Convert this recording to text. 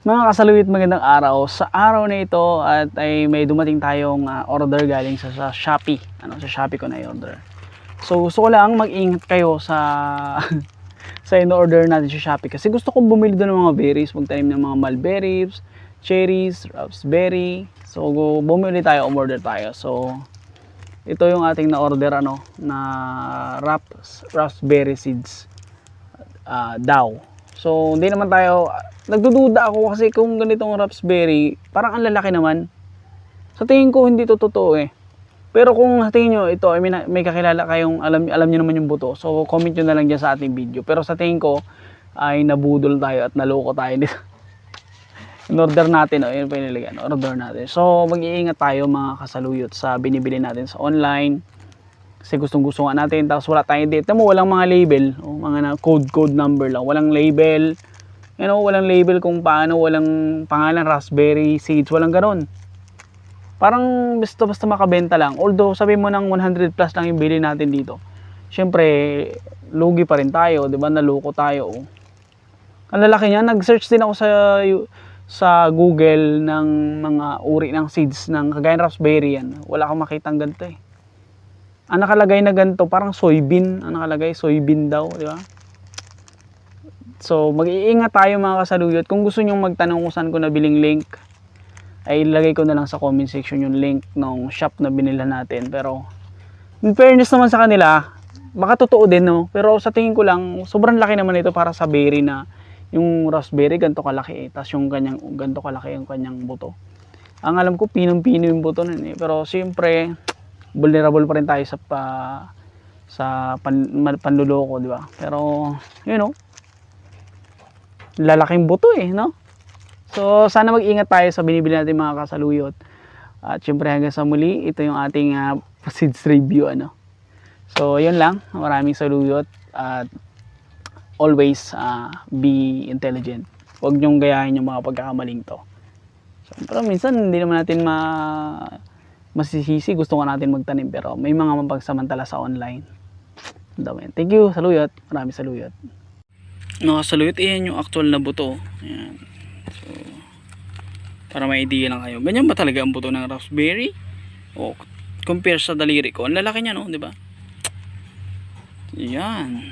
Mga kasaluyot magandang araw. Sa araw na ito at ay may dumating tayong ah, order galing sa, sa Shopee. Ano, sa Shopee ko na i-order. So gusto ko lang mag-ingat kayo sa sa in-order natin sa Shopee kasi gusto kong bumili doon ng mga berries, magtanim ng mga mulberries, cherries, raspberry. So bumili tayo, umorder tayo. So ito yung ating na-order ano na raps, raspberry seeds ah, daw. So, hindi naman tayo, nagdududa ako kasi kung ganitong raspberry, parang ang lalaki naman. Sa tingin ko, hindi to totoo eh. Pero kung sa tingin nyo, ito, I mean, may kakilala kayong, alam, alam nyo naman yung buto. So, comment nyo na lang dyan sa ating video. Pero sa tingin ko, ay nabudol tayo at naloko tayo dito. In-order natin, oh, yun pa ano, order natin. So, mag-iingat tayo mga kasaluyot sa binibili natin sa online. Kasi gustong gusto nga natin, tapos wala tayong date. mo, walang mga label, mga na, code, code number lang. Walang label, you know, walang label kung paano, walang pangalan, raspberry seeds, walang ganon. Parang basta basta makabenta lang. Although sabi mo ng 100 plus lang yung bili natin dito. Syempre, lugi pa rin tayo, 'di ba? Naloko tayo. oh. Ang lalaki niya, nag-search din ako sa sa Google ng mga uri ng seeds ng kagaya ng raspberry yan. Wala akong makitang ganito eh. Ang nakalagay na ganito, parang soybean. Ang nakalagay, soybean daw, di ba? So, mag-iingat tayo mga kasaluyot. Kung gusto nyong magtanong kung saan ko nabiling link, ay ilagay ko na lang sa comment section yung link ng shop na binila natin. Pero, in fairness naman sa kanila, baka totoo din, no? Pero sa tingin ko lang, sobrang laki naman ito para sa berry na yung raspberry ganito kalaki eh. Tapos yung kanyang, ganito kalaki yung kanyang buto. Ang alam ko, pinong-pino yung buto nun eh. Pero siyempre, vulnerable pa rin tayo sa pa, sa pan, panluloko, di ba? Pero, you know, lalaking buto eh, no? So, sana mag-ingat tayo sa binibili natin mga kasaluyot. At syempre hanggang sa muli, ito yung ating uh, seeds review, ano? So, yun lang. Maraming saluyot at always ah, be intelligent. Huwag niyong gayahin yung mga pagkakamaling to. So, pero minsan, hindi naman natin ma masisisi. Gusto nga natin magtanim pero may mga mapagsamantala sa online. Dami. Thank you, saluyot. Maraming saluyot. Mga saluyot, iyan yung actual na buto. Ayan. So, para may idea lang kayo. Ganyan ba talaga ang buto ng raspberry? O compare sa daliri ko. Ang lalaki niya, no? Di ba? Yan.